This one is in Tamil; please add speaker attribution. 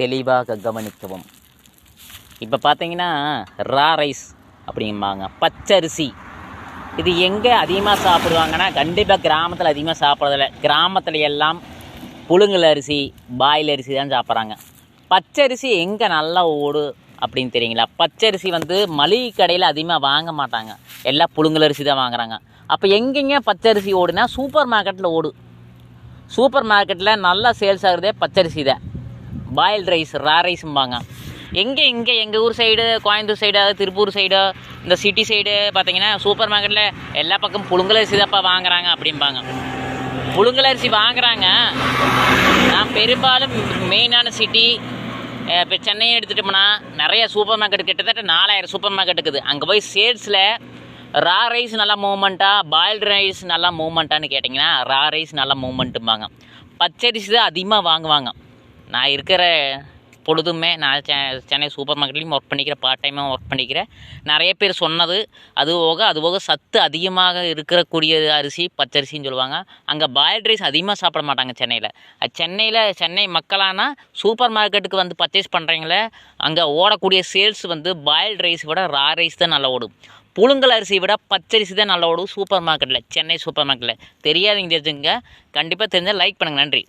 Speaker 1: தெளிவாக கவனிக்கவும். இப்போ பார்த்தீங்கன்னா ரா ரைஸ் அப்படிம்பாங்க பச்சரிசி. இது எங்கே அதிகமாக சாப்பிடுவாங்கன்னா கண்டிப்பாக கிராமத்தில் அதிகமாக சாப்பிட்றதில்ல. கிராமத்தில் எல்லாம் புழுங்கல் அரிசி பாயில் அரிசி தான் சாப்பிட்றாங்க. பச்சரிசி எங்கே நல்லா ஓடு அப்படின்னு தெரியுங்களா? பச்சரிசி வந்து மளிகை கடையில் அதிகமாக வாங்க மாட்டாங்க. எல்லாம் புழுங்கல் அரிசி தான் வாங்குறாங்க. அப்போ எங்கெங்க பச்சரிசி ஓடுனா சூப்பர் மார்க்கெட்டில் ஓடு. சூப்பர் மார்க்கெட்டில் நல்லா சேல்ஸ் ஆகுறதே பச்சரிசி தான். பாயில் ரைஸ் ரா ரைஸும்பாங்க எங்கே இங்கே எங்கள் ஊர் side Coimbatore side Tiruppur side இந்த சிட்டி சைடு பார்த்தீங்கன்னா சூப்பர் மார்க்கெட்டில் எல்லா பக்கம் புழுங்கலரிசி தான்ப்பா வாங்குறாங்க அப்படிம்பாங்க. புழுங்கலரிசி வாங்குறாங்க. நான் பெரும்பாலும் மெயினான சிட்டி இப்போ சென்னையை எடுத்துட்டோம்னா நிறைய சூப்பர் மார்க்கெட் கிட்டத்தட்ட நாலாயிரம் சூப்பர் மார்க்கெட் இருக்குது. அங்கே போய் சேல்ஸில் ரா ரைஸ் நல்லா மூவ்மெண்ட்டா பாயில்டு ரைஸ் நல்லா மூமெண்ட்டான்னு கேட்டிங்கன்னா ரா ரைஸ் நல்லா மூமெண்ட்டும்பாங்க பச்சரிசி தான் அதிகமாக வாங்குவாங்க. நான் இருக்கிற பொழுதுமே நான் செ சென்னை சூப்பர் மார்க்கெட்லேயும் ஒர்க் பண்ணிக்கிறேன் பார்ட் டைமாக ஒர்க் பண்ணிக்கிறேன் நிறைய பேர் சொன்னது அது போக அது போக சத்து அதிகமாக இருக்கக்கூடிய அரிசி பச்சரிசின்னு சொல்லுவாங்க. அங்கே பாயில்ட் ரைஸ் அதிகமாக சாப்பிட மாட்டாங்க சென்னையில். சென்னையில் சென்னை மக்களானா சூப்பர் மார்க்கெட்டுக்கு வந்து பர்ச்சேஸ் பண்ணுறீங்களே அங்கே ஓடக்கூடிய சேல்ஸ் வந்து பாயில்ட் ரைஸ் விட ரா ரைஸ் தான் நல்லா ஓடும். புழுங்கல் அரிசி விட பச்சரிசி தான் நல்லா ஓடும் சூப்பர் மார்க்கெட்டில் சென்னை சூப்பர் மார்க்கெட்டில் தெரியாதீங்க தெரிஞ்சுங்க கண்டிப்பாக தெரிஞ்சால் லைக் பண்ணுங்கள் நன்றி.